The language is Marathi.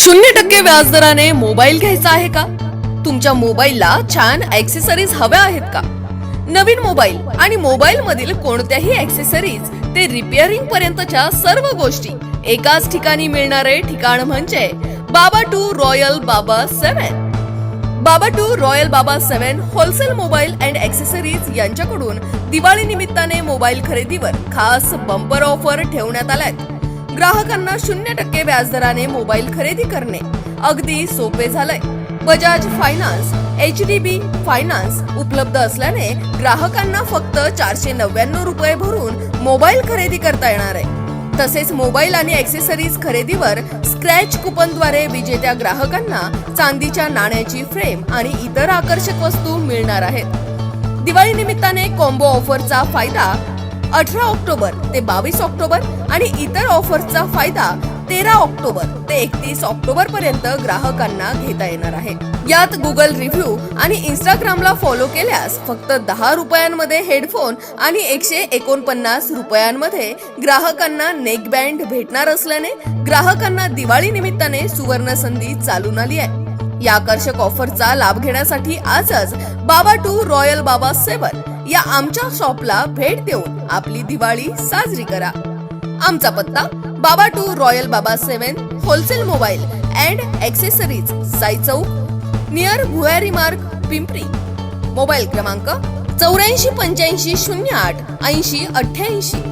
शून्य टक्के व्याजदराने मोबाईल घ्यायचा आहे का? तुमच्या मोबाईलला छान ऍक्सेसरीज हव्या आहेत का? नवीन मोबाईल आणि मोबाईल मधील कोणत्याही ऍक्सेसरीज ते रिपेअरिंग पर्यंतच्या सर्व गोष्टी एकाच ठिकाणी मिळणारे ठिकाण म्हणजे बाबा two royal Baba seven Baba two royal Baba seven wholesale mobile and accessories यांच्याकडून दिवाळी निमित्ताने मोबाईल खरेदीवर खास बंपर ऑफर ठेवण्यात आल्यात. ग्राहकांना शून्य टक्के व्याजदराने मोबाईल खरेदी करणे. अगदी सोपे झालंय. Bajaj finance H D B finance उपलब्ध असल्याने ग्राहकांना फक्त चारशे नव्याण्णव रुपये भरून मोबाईल खरेदी करता येणार आहे. तसेच मोबाईल आणि ऍक्सेसरीज खरेदीवर स्क्रॅच कुपनद्वारे विजेत्या ग्राहकांना चांदीच्या नाण्याची फ्रेम आणि इतर आकर्षक वस्तू मिळणार आहेत. दिवाळी निमित्ताने कॉम्बो ऑफरचा फायदा अठरा ऑक्टोबर ते बावीस ऑक्टोबर आणि इतर ऑफर्सचा फायदा तेरा ऑक्टोबर ते एकतीस ऑक्टोबर पर्यंत ग्राहकांना घेता येणार आहे. यात गुगल रिव्ह्यू आणि इंस्टाग्रामला फॉलो केल्यास फक्त दहा रुपयांमध्ये हेडफोन आणि एकशे एकोणपन्नास रुपयांमध्ये ग्राहकांना नेकबँड भेटणार असल्याने ग्राहकांना दिवाळी निमित्ताने सुवर्ण संधी चालून आली आहे. या आकर्षक ऑफरचा लाभ घेण्यासाठी आजच बाबा टू रॉयल बाबा सेवन या आमच्या शॉपला भेट देऊन आपली दिवाळी साजरी करा. आमचा पत्ता Baba two royal Baba seven wholesale mobile and accessories Sai Chowk near भुयारी मार्ग पिंपरी. मोबाईल क्रमांक चौऱ्याऐंशी पंच्याऐंशी शून्य आठ ऐंशी अठ्ठ्याऐंशी.